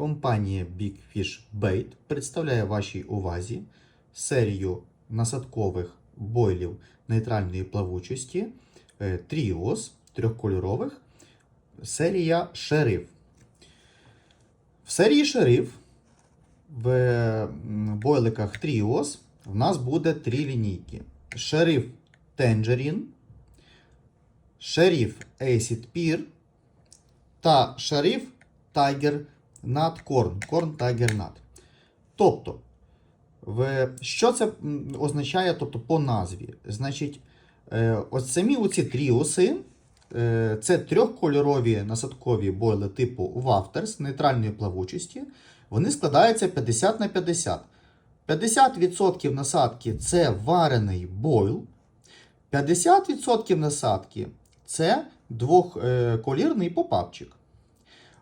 Компанія Big Fish Bait представляє вашій увазі серію насадкових бойлів нейтральної плавучості е, Trios трьохкольорових. Серія Шериф. В серії Шериф в бойликах Trios в нас буде три лінійки: Шериф Tangerine, Шериф Acid Pear та Шериф Tiger Nut Corn. Corn Tiger Nut. Тобто, що це означає тобто, по назві? Значить, е, ось самі оці тріуси, е, це трьохкольорові насадкові бойли типу Wafters нейтральної плавучості. Вони складаються 50 на 50. 50% насадки це варений бойл. 50% насадки це двохколірний попапчик.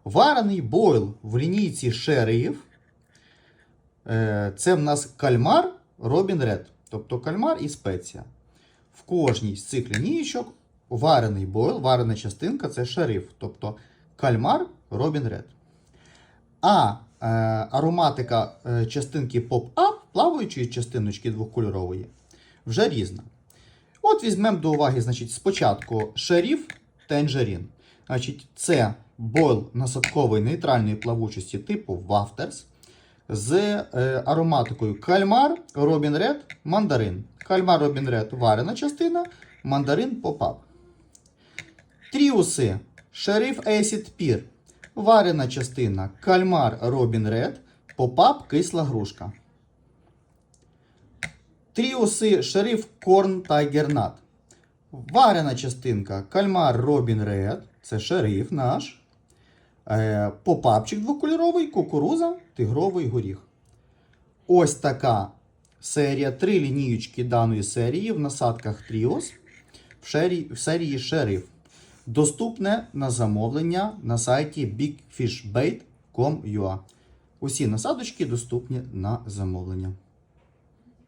Варений бойл в лінійці шеріїв. е, Це в нас кальмар Робін Ред. Тобто кальмар і спеція. В кожній з цих лінійочок варений бойл, варена частинка це шериф. Тобто кальмар Робін Ред. А е, ароматика е, частинки поп-ап, плаваючої частиночки двокольорової, вже різна. От візьмемо до уваги, значить, спочатку шериф Tangerine. Значить, це бойл насадкової нейтральної плавучості типу Wafters з е, ароматикою кальмар, Робін Ред, мандарин. Кальмар Робін Ред варена частина, мандарин попап. Тріуси Шериф Acid Pear. Варена частина кальмар Робін Ред, попап кисла грушка. Тріуси Шериф Корн Тайгер Нат. Варена частинка кальмар Робін Ред. Це шериф наш. Е, попапчик двокольоровий, кукуруза, тигровий горіх. Ось така серія. Три лінієчки даної серії в насадках Тріос в, шері- в серії Шериф. Доступне на замовлення на сайті bigfishbait.com.ua. Усі насадочки доступні на замовлення.